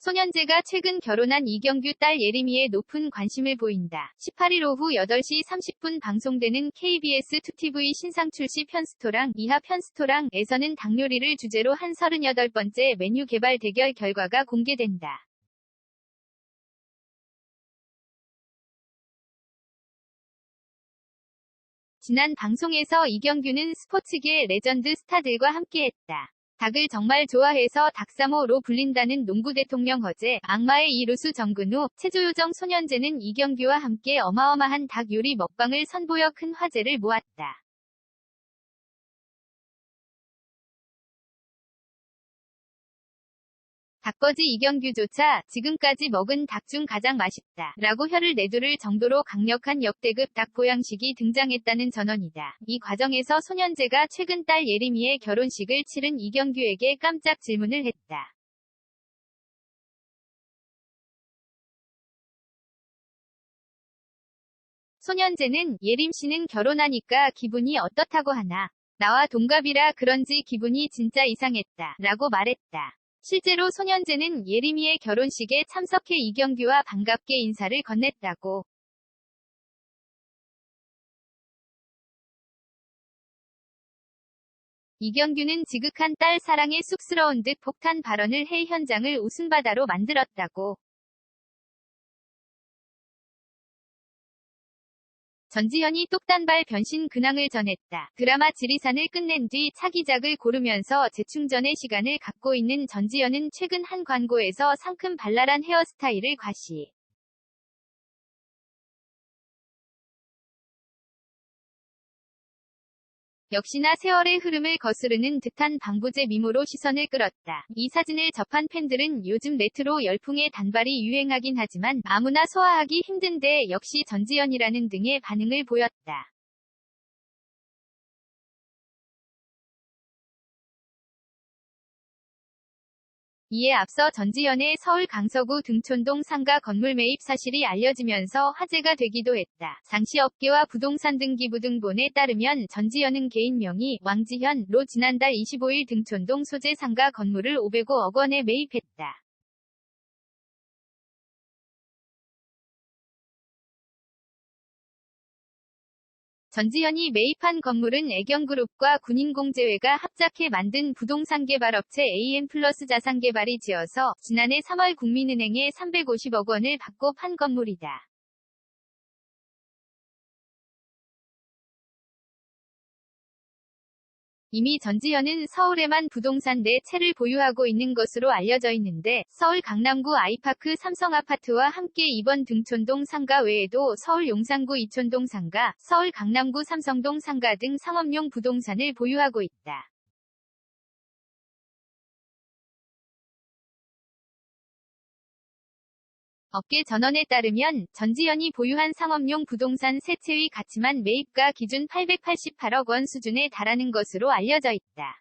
소년제가 최근 결혼한 이경규 딸 예림이에 높은 관심을 보인다. 18일 오후 8시 30분 방송되는 KBS 2TV 신상 출시 편스토랑 이하 편스토랑에서는 닭요리를 주제로 한 38번째 메뉴 개발 대결 결과가 공개된다. 지난 방송에서 이경규는 스포츠계 레전드 스타들과 함께했다. 닭을 정말 좋아해서 닭사모로 불린다는 농구 대통령 허재, 악마의 이루수 정근우, 체조요정 소년제는 이경규와 함께 어마어마한 닭 요리 먹방을 선보여 큰 화제를 모았다. 닭거지 이경규조차 지금까지 먹은 닭 중 가장 맛있다. 라고 혀를 내두를 정도로 강력한 역대급 닭 보양식이 등장했다는 전언이다. 이 과정에서 소년제가 최근 딸 예림이의 결혼식을 치른 이경규에게 깜짝 질문을 했다. 소년제는 예림 씨는 결혼하니까 기분이 어떻다고 하나. 나와 동갑이라 그런지 기분이 진짜 이상했다. 라고 말했다. 실제로 소년제는 예림이의 결혼식에 참석해 이경규와 반갑게 인사를 건넸다고. 이경규는 지극한 딸 사랑에 쑥스러운 듯 폭탄 발언을 해 현장을 웃음바다로 만들었다고. 전지현이 똑단발 변신 근황을 전했다. 드라마 지리산을 끝낸 뒤 차기작을 고르면서 재충전의 시간을 갖고 있는 전지현은 최근 한 광고에서 상큼 발랄한 헤어스타일을 과시. 역시나 세월의 흐름을 거스르는 듯한 방부제 미모로 시선을 끌었다. 이 사진을 접한 팬들은 요즘 레트로 열풍의 단발이 유행하긴 하지만 아무나 소화하기 힘든데 역시 전지현이라는 등의 반응을 보였다. 이에 앞서 전지현의 서울 강서구 등촌동 상가 건물 매입 사실이 알려지면서 화제가 되기도 했다. 상시 업계와 부동산 등기부 등본에 따르면 전지현은 개인 명의 왕지현로 지난달 25일 등촌동 소재 상가 건물을 505억 원에 매입했다. 전지현이 매입한 건물은 애경그룹과 군인공제회가 합작해 만든 부동산 개발업체 AM플러스 자산개발이 지어서 지난해 3월 국민은행에 350억 원을 받고 판 건물이다. 이미 전지현은 서울에만 부동산 4채를 보유하고 있는 것으로 알려져 있는데 서울 강남구 아이파크 삼성아파트와 함께 이번 등촌동 상가 외에도 서울 용산구 이촌동 상가, 서울 강남구 삼성동 상가 등 상업용 부동산을 보유하고 있다. 업계 전원에 따르면 전지현이 보유한 상업용 부동산 세 채의 가치만 매입가 기준 888억 원 수준에 달하는 것으로 알려져 있다.